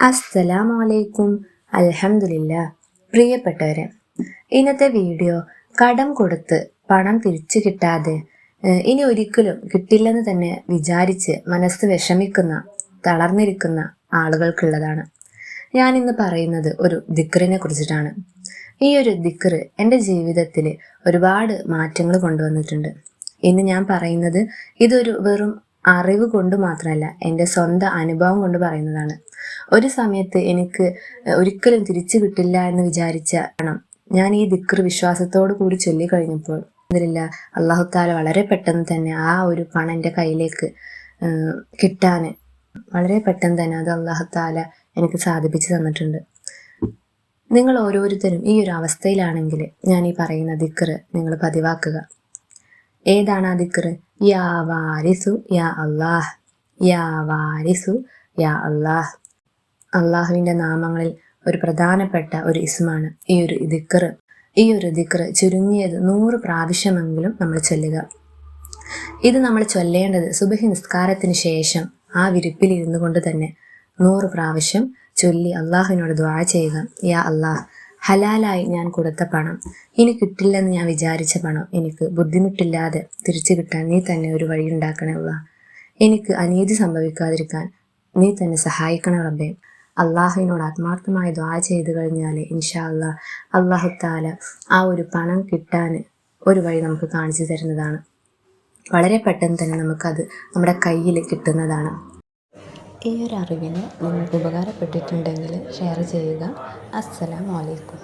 അസ്സലാമു അലൈക്കും അലഹമില്ല പ്രിയപ്പെട്ടവരെ ഇന്നത്തെ വീഡിയോ കടം കൊടുത്ത് പണം തിരിച്ചു കിട്ടാതെ ഇനി ഒരിക്കലും കിട്ടില്ലെന്ന് തന്നെ വിചാരിച്ച് മനസ്സ് വിഷമിക്കുന്ന തളർന്നിരിക്കുന്ന ആളുകൾക്കുള്ളതാണ്. ഞാൻ ഇന്ന് പറയുന്നത് ഒരു ദിക്റിനെ കുറിച്ചിട്ടാണ്. ഈ ഒരു ദിക്റ് എന്റെ ജീവിതത്തിൽ ഒരുപാട് മാറ്റങ്ങൾ കൊണ്ടുവന്നിട്ടുണ്ട്. ഇന്ന് ഞാൻ പറയുന്നത് ഇതൊരു വെറും അറിവ് കൊണ്ട് മാത്രമല്ല എന്റെ സ്വന്തം അനുഭവം കൊണ്ട് പറയുന്നതാണ്. ഒരു സമയത്ത് എനിക്ക് ഒരിക്കലും തിരിച്ചു കിട്ടില്ല എന്ന് വിചാരിച്ച പണം ഞാൻ ഈ ദിക്ർ വിശ്വാസത്തോടു കൂടി ചൊല്ലി കഴിഞ്ഞപ്പോൾ അതിലില്ല അള്ളാഹു താല വളരെ പെട്ടെന്ന് തന്നെ ആ ഒരു പണം എന്റെ കയ്യിലേക്ക് കിട്ടാൻ വളരെ പെട്ടെന്ന് തന്നെ അത് അള്ളാഹു താല എനിക്ക് സാധിപ്പിച്ചു തന്നിട്ടുണ്ട്. നിങ്ങൾ ഓരോരുത്തരും ഈ ഒരു അവസ്ഥയിലാണെങ്കിൽ ഞാൻ ഈ പറയുന്ന ദിക്ർ നിങ്ങൾ പതിവാക്കുക. ഏതാണ് ആ ദിക്ർ? യാ വാരിസു യാ അള്ളാഹ്. യാ വാരിസു യാ അള്ളാഹ്. അള്ളാഹുവിന്റെ നാമങ്ങളിൽ ഒരു പ്രധാനപ്പെട്ട ഒരു ഇസ്മാണ് ഈ ഒരു ദിക്ർ. ഈ ഒരു ദിക്ർ ചുരുങ്ങിയത് നൂറ് പ്രാവശ്യമെങ്കിലും നമ്മൾ ചൊല്ലുക. ഇത് നമ്മൾ ചൊല്ലേണ്ടത് സുബഹി നിസ്കാരത്തിന് ശേഷം ആ വിരിപ്പിൽ ഇരുന്നു കൊണ്ട് തന്നെ നൂറ് പ്രാവശ്യം ചൊല്ലി അള്ളാഹുവിനോട് ദ്വാ ചെയ്യുക. യാ അള്ളാഹ് ഹലാലായി ഞാൻ കൊടുത്ത പണം. ഇനി കിട്ടില്ലെന്ന് ഞാൻ വിചാരിച്ച പണം എനിക്ക് ബുദ്ധിമുട്ടില്ലാതെ തിരിച്ചു കിട്ടാൻ നീ തന്നെ ഒരു വഴി ഉണ്ടാക്കണേ അള്ളാഹ് എനിക്ക് അനീതി സംഭവിക്കാതിരിക്കാൻ നീ തന്നെ സഹായിക്കണ റബ്ബേ. അള്ളാഹുവിനോട് ആത്മാർത്ഥമായി ദ്വാ ചെയ്ത് കഴിഞ്ഞാൽ ഇൻഷാ അള്ളാഹ് അള്ളാഹു താല ആ ഒരു പണം കിട്ടാൻ ഒരു വഴി നമുക്ക് കാണിച്ചു തരുന്നതാണ്. വളരെ പെട്ടെന്ന് തന്നെ നമുക്കത് നമ്മുടെ കയ്യിൽ കിട്ടുന്നതാണ്. ഈ ഒരു അറിവിന് നിങ്ങൾക്ക് ഉപകാരപ്പെട്ടിട്ടുണ്ടെങ്കിൽ ഷെയർ ചെയ്യുക. അസ്സലാമു അലൈക്കും.